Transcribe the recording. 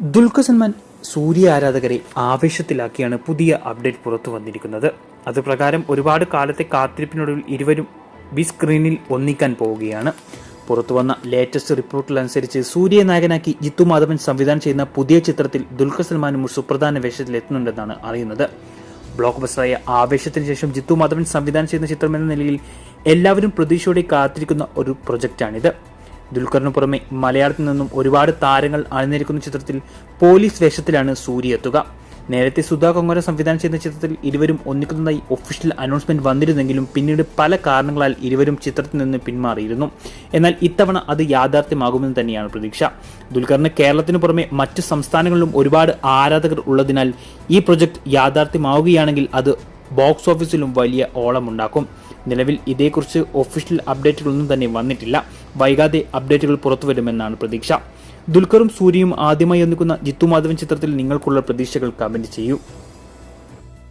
ദുൽഖർ സൽമാൻ സൂര്യ ആരാധകരെ ആവേശത്തിലാക്കിയാണ് പുതിയ അപ്ഡേറ്റ് പുറത്തു വന്നിരിക്കുന്നത്. അത് പ്രകാരം ഒരുപാട് കാലത്തെ കാത്തിരിപ്പിനൊടുവിൽ ഇരുവരും ബി സ്ക്രീനിൽ ഒന്നിക്കാൻ പോവുകയാണ്. പുറത്തു വന്ന ലേറ്റസ്റ്റ് റിപ്പോർട്ടിലനുസരിച്ച് സൂര്യ നായകനാക്കി ജിത്തു മാധവൻ സംവിധാനം ചെയ്യുന്ന പുതിയ ചിത്രത്തിൽ ദുൽഖർ സൽമാനും ഒരു സുപ്രധാന വേഷത്തിൽ എത്തുന്നുണ്ടെന്നാണ് അറിയുന്നത്. ബ്ലോക്ക് ബസ്റ്ററായ ആവേശത്തിന് ശേഷം ജിത്തു മാധവൻ സംവിധാനം ചെയ്യുന്ന ചിത്രം എന്ന നിലയിൽ എല്ലാവരും പ്രതീക്ഷയോടെ കാത്തിരിക്കുന്ന ഒരു പ്രൊജക്റ്റാണിത്. ദുൽഖറിന് പുറമെ മലയാളത്തിൽ നിന്നും ഒരുപാട് താരങ്ങൾ അണിനിരക്കുന്ന ചിത്രത്തിൽ പോലീസ് വേഷത്തിലാണ് സൂര്യ എത്തുക. നേരത്തെ സുധാ കൊങ്ങര സംവിധാനം ചെയ്യുന്ന ചിത്രത്തിൽ ഇരുവരും ഒന്നിക്കുന്നതായി ഒഫീഷ്യൽ അനൗൺസ്മെന്റ് വന്നിരുന്നെങ്കിലും പിന്നീട് പല കാരണങ്ങളാൽ ഇരുവരും ചിത്രത്തിൽ നിന്ന് പിന്മാറിയിരുന്നു. എന്നാൽ ഇത്തവണ അത് യാഥാർത്ഥ്യമാകുമെന്ന് തന്നെയാണ് പ്രതീക്ഷ. ദുൽഖറിന് കേരളത്തിന് പുറമെ മറ്റ് സംസ്ഥാനങ്ങളിലും ഒരുപാട് ആരാധകർ ഉള്ളതിനാൽ ഈ പ്രൊജക്ട് യാഥാർത്ഥ്യമാവുകയാണെങ്കിൽ അത് ബോക്സ് ഓഫീസിലും വലിയ ഓളമുണ്ടാക്കും. നിലവിൽ ഇതേക്കുറിച്ച് ഒഫീഷ്യൽ അപ്ഡേറ്റുകളൊന്നും തന്നെ വന്നിട്ടില്ല. വൈകാതെ അപ്ഡേറ്റുകൾ പുറത്തുവരുമെന്നാണ് പ്രതീക്ഷ. ദുൽഖറും സൂര്യയും ആദ്യമായി ഒന്നിക്കുന്ന ജിത്തു മാധവൻ ചിത്രത്തിൽ നിങ്ങൾക്കുള്ള പ്രതീക്ഷകൾ കമന്റ് ചെയ്യൂ.